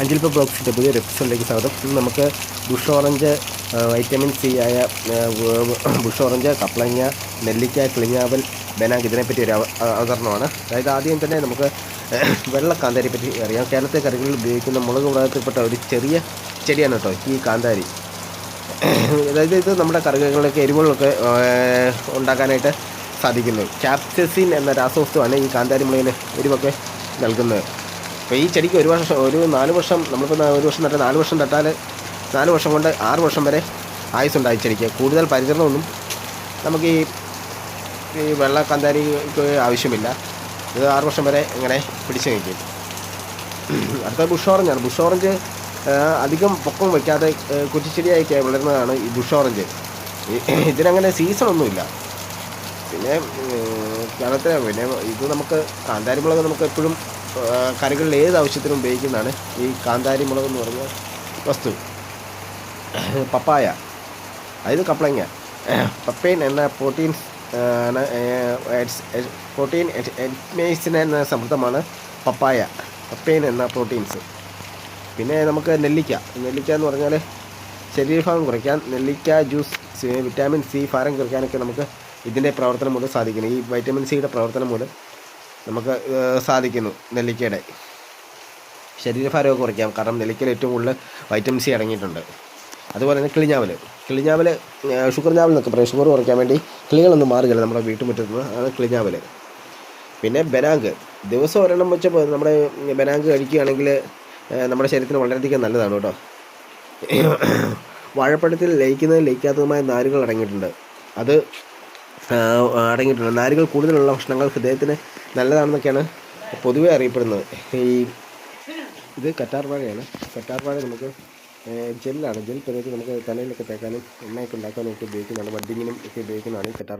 അഞ്ചിൽപ്പ ബ്ലോക്സിന്റെ പുതിയ എപ്പിസോഡിലേക്ക് സ്വാഗതം. നമുക്ക് ബുഷ് ഓറഞ്ച് വൈറ്റമിൻ സി ആയ ബുഷ് ഓറഞ്ച് കപ്ലങ്ങ നെല്ലിക്ക കിളിഞ്ഞാവൽ ബനാങ്ക് ഇതിനെപ്പറ്റി ഒരു അവതരണമാണ്. അതായത് ആദ്യം തന്നെ നമുക്ക് വെള്ള കാന്താരിയെ പറ്റി അറിയാം. കേരളത്തെ കറികളിൽ ഉപയോഗിക്കുന്ന മുളക് വിഭാഗത്തിൽപ്പെട്ട ഒരു ചെറിയ ചെടിയാണ് കേട്ടോ ഈ കാന്താരി. അതായത് ഇത് നമ്മുടെ കറികളിലൊക്കെ എരിവുകളൊക്കെ ഉണ്ടാക്കാനായിട്ട് സാധിക്കുന്നു. ക്യാപ്സസിൻ എന്ന രാസവസ്തുവാണ് ഈ കാന്താരി മുളകിന് എരിവൊക്കെ നൽകുന്നത്. അപ്പോൾ ഈ ചെടിക്ക് ഒരു വർഷം ഒരു നാല് വർഷം നമ്മളിപ്പോൾ ഒരു വർഷം നട്ടാൽ നാല് വർഷം നട്ടാൽ നാല് വർഷം കൊണ്ട് ആറ് വർഷം വരെ ആയുസ്സുണ്ടായി ചെടിക്ക്. കൂടുതൽ പരിചരണമൊന്നും നമുക്ക് ഈ ഈ വെള്ള കന്താരിക്ക് ആവശ്യമില്ല. ഇത് ആറ് വർഷം വരെ ഇങ്ങനെ പിടിച്ച് നിൽക്കും. അടുത്ത ബുഷ് ഓറഞ്ചാണ് ബുഷ് ഓറഞ്ച് അധികം പൊക്കം വയ്ക്കാതെ കുറ്റിച്ചെടിയായി വളരുന്നതാണ് ഈ ബുഷ് ഓറഞ്ച്. ഇതിനങ്ങനെ സീസണൊന്നുമില്ല. പിന്നെ കേരളത്തിലെ പിന്നെ ഇത് നമുക്ക് കാന്താരി മുളക് നമുക്ക് എപ്പോഴും കറികളിൽ ഏത് ആവശ്യത്തിനും ഉപയോഗിക്കുന്നതാണ്? ഈ കാന്താരി മുളക് എന്ന് പറഞ്ഞ വസ്തു. പപ്പായ. അതായത് കപ്ലങ്ങ. പപ്പൈൻ എന്ന പ്രോട്ടീൻ ആണ് പ്രോട്ടീൻ എറ്റ്മേസിന് എന്ന സമൃദ്ധമാണ് പപ്പായ. പപ്പൈൻ എന്ന പ്രോട്ടീൻസ് പിന്നെ നമുക്ക് നെല്ലിക്ക. നെല്ലിക്ക എന്ന് പറഞ്ഞാൽ ശരീരഭാഗം കുറയ്ക്കാൻ നെല്ലിക്ക ജ്യൂസ് വിറ്റാമിൻ സി ഭാരം കുറയ്ക്കാനൊക്കെ നമുക്ക് ഇതിന്റെ പ്രവർത്തനം മൂലം സാധിക്കുന്നു. ഈ വൈറ്റമിൻ സിയുടെ പ്രവർത്തനം മൂലം. നമുക്ക് സാധിക്കുന്നു നെല്ലിക്കയുടെ. ശരീരഭാരമൊക്കെ കുറയ്ക്കാം. കാരണം നെല്ലിക്കയിൽ ഏറ്റവും കൂടുതൽ വൈറ്റമിൻ സി അടങ്ങിയിട്ടുണ്ട്. അതുപോലെ തന്നെ കിളിഞ്ഞാവൽ കിളിഞ്ഞാവൽ ഷുഗർ ഞാവൽ എന്നൊക്കെ പറയും. ഷുഗർ കുറയ്ക്കാൻ വേണ്ടി കിളികളൊന്നും മാറുകയില്ല നമ്മുടെ വീട്ടുമുറ്റത്ത് നിന്ന്. അതാണ് കിളിഞ്ഞാവൽ പിന്നെ ബനാങ്ക്. ദിവസം ഒരെണ്ണം വെച്ച് നമ്മുടെ ബനാങ്ക് കഴിക്കുകയാണെങ്കിൽ നമ്മുടെ ശരീരത്തിന് വളരെയധികം നല്ലതാണ് കേട്ടോ. വാഴപ്പഴത്തിൽ ലയിക്കുന്നതും ലയിക്കാത്തതുമായ നാരുകൾ അടങ്ങിയിട്ടുണ്ട്. അത് അടങ്ങിയിട്ടുണ്ട് നാരുകൾ കൂടുതലുള്ള ഭക്ഷണങ്ങൾ ഹൃദയത്തിന് നല്ലതാണെന്നൊക്കെയാണ് പൊതുവെ അറിയപ്പെടുന്നത്. ഈ ഇത് കറ്റാർ വാഴയാണ്. കറ്റാർ വാഴ നമുക്ക് ജെല്ലാണ്. ജെൽ പരുവത്തിൽ നമുക്ക് തലയിലൊക്കെ തേക്കാനും എണ്ണയൊക്കെ ഉണ്ടാക്കാനും ഒക്കെ ഉപയോഗിക്കുന്നതാണ്. വഡ്ഡിങ്ങിനും ഒക്കെ ഉപയോഗിക്കുന്നതാണ് കറ്റാർ